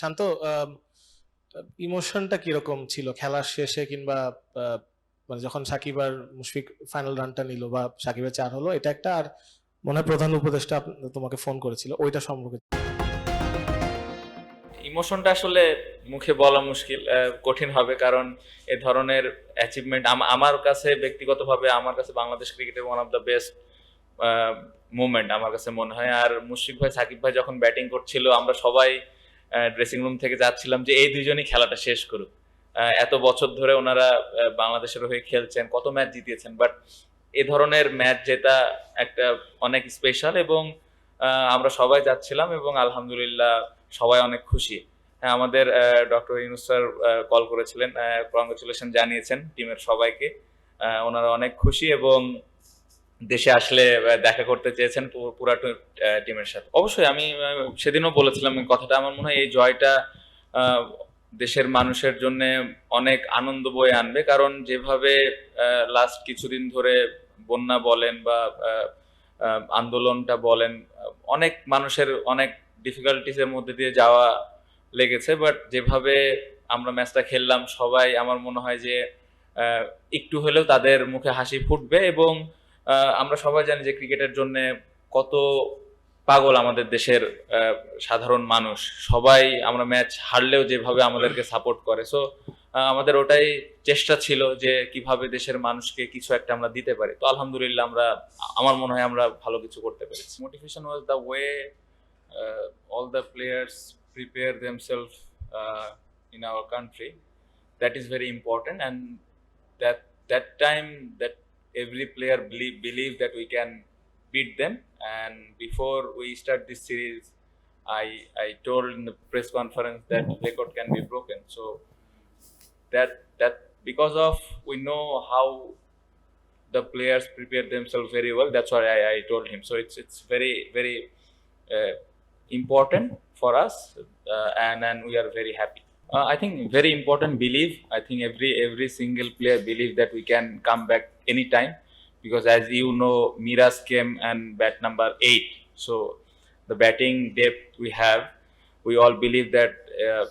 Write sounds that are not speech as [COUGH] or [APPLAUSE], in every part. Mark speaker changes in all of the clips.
Speaker 1: শান্ত ইমোশনটা কীরকম ছিল? খেলার শেষে কিংবা মানে যখন সাকিব আর মুশফিক ফাইনাল রানটা নিল বা সাকিবের চার হলো, এটা একটা আর মনে হয় প্রধান উপদেষ্টা তোমাকে ফোন করেছিল। ওইটা সম্পর্কে
Speaker 2: ইমোশনটা আসলে মুখে বলা মুশকিল কঠিন হবে কারণ এ ধরনের অ্যাচিভমেন্ট আমার কাছে ব্যক্তিগতভাবে, আমার কাছে বাংলাদেশ ক্রিকেটের one of the best movement আমার কাছে মনে হয়। আর মুশফিক ভাই, সাকিব ভাই যখন ব্যাটিং করছিল, আমরা সবাই ড্রেসিং রুম থেকে যাচ্ছিলাম যে এই দুইজনই খেলাটা শেষ করুক। এত বছর ধরে ওনারা বাংলাদেশের হয়ে খেলছেন, কত ম্যাচ জিতিয়েছেন বাট এ ধরনের ম্যাচ জেতা একটা অনেক স্পেশাল এবং আমরা সবাই যাচ্ছিলাম এবং আলহামদুলিল্লাহ সবাই অনেক খুশি। হ্যাঁ আমাদের ডক্টর ইউনুস স্যার কল করেছিলেন কংগ্রেচুলেশন জানিয়েছেন টিমের সবাইকে। ওনারা অনেক খুশি এবং দেশে আসলে দেখা করতে চেয়েছেন পুরা টিমের সাথে। অবশ্যই আমি সেদিনও বলেছিলাম কথাটা, আমার মনে হয় এই জয়টা দেশের মানুষের জন্য অনেক আনন্দ বয়ে আনবে। কারণ যেভাবে লাস্ট কিছুদিন ধরে বন্যা বলেন বা আন্দোলনটা বলেন, অনেক মানুষের অনেক ডিফিকাল্টিসের মধ্যে দিয়ে যাওয়া লেগেছে। বাট যেভাবে আমরা ম্যাচটা খেললাম, সবাই আমার মনে হয় যে একটু হলেও তাদের মুখে হাসি ফুটবে এবং আমরা সবাই জানি যে ক্রিকেটের জন্য কত পাগল আমাদের দেশের সাধারণ মানুষ। সবাই আমরা ম্যাচ হারলেও যেভাবে আমাদেরকে সাপোর্ট করে। সো আমাদের ওটাই চেষ্টা ছিল যে কীভাবে দেশের মানুষকে কিছু একটা আমরা দিতে পারি। তো আলহামদুলিল্লাহ আমরা আমার মনে হয় আমরা ভালো কিছু করতে পেরেছি। Motivation was the way all the players prepare themselves uh, in our country. That is very and that that time that every player believe believe that we can beat them. And before we start this series i i told in the press conference that [LAUGHS] record can be broken. So that that because of we know how the players prepare themselves very well. That's why i, I told him. So it's it's very very uh, important for us uh, and and we are very happy uh, i think very important belief. I think every every single player believe that we can come back anytime because as you know miras came and bat number 8 so the batting depth we have we all believe that uh,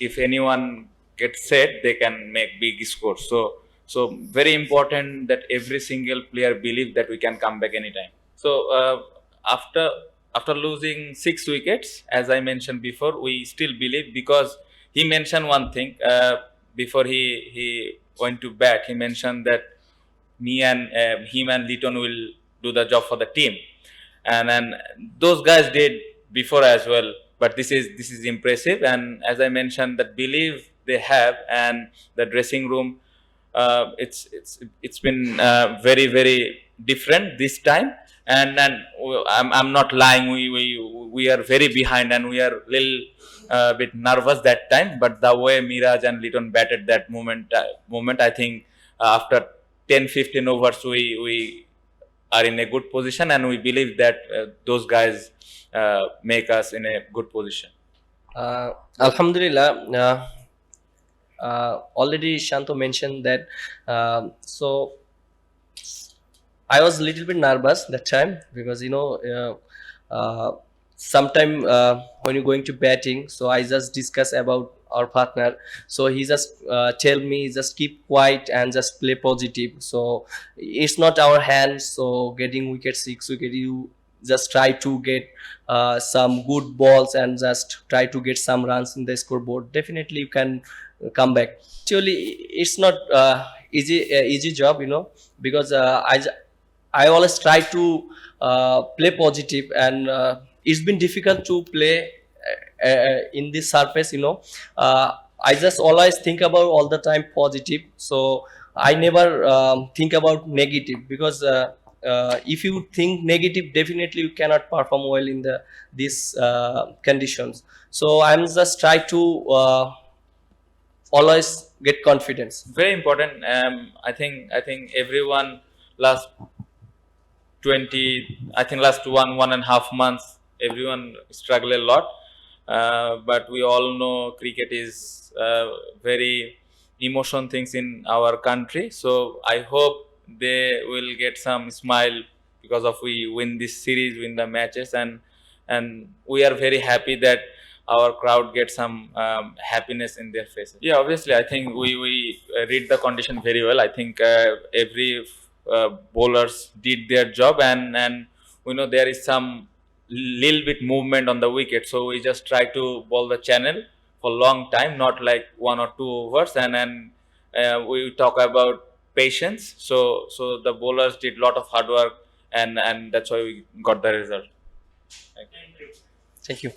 Speaker 2: if anyone gets set they can make big scores so so very important that every single player believe that we can come back anytime. So uh, after after losing six wickets, as I mentioned before, we still believe because he mentioned one thing uh, before he he went to bat. He mentioned that me and uh, him and Litton will do the job for the team, and and those guys did before as well. But this is this is impressive, and as I mentioned, that belief they have and the dressing room, uh, it's it's it's been uh, very very different this time and and I'm, I'm not lying we, we we are very behind and we are little uh, bit nervous that time but the way Miraj and Litton batted that moment uh, moment I think uh, after 10 15 overs we we are in a good position and we believe that uh, those guys uh, make us in a good position
Speaker 3: Uh, Alhamdulillah. Uh, uh, already Shanto mentioned that. Um so I was a little bit nervous that time because you know, uh, uh, sometime uh, when you're going to batting, so I just discuss about our partner. So he just uh, tell me just keep quiet and just play positive. So it's not our hands. So getting wicket six wicket, you just try to get uh, some good balls and just try to get some runs in the scoreboard. Definitely you can come back. Actually, it's not uh, easy uh, easy job, you know, because uh, I I always try to uh, play positive, and uh, it's been difficult to play uh, uh, in this surface. You know, uh, I just always think about all the time positive. So I never um, think about negative because uh, uh, if you think negative, definitely you cannot perform well in the these uh, conditions. So I'm just try to uh, always get confidence.
Speaker 2: very important um, I think I think everyone last 20 i think last one one and a half months everyone struggle a lot uh, but we all know cricket is uh, very emotion things in our country so i hope they will get some smile because of we win this series win the matches and and we are very happy that our crowd get some um, happiness in their faces. Yeah, obviously, I think we we uh, read the condition very well. I think uh, every bowlers did their job, and and we know there is some little bit movement on the wicket, so we just try to bowl the channel for long time, not like one or two overs, and then uh, we talk about patience. So so the bowlers did a lot of hard work, and and that's why we got the result.
Speaker 3: Thank you.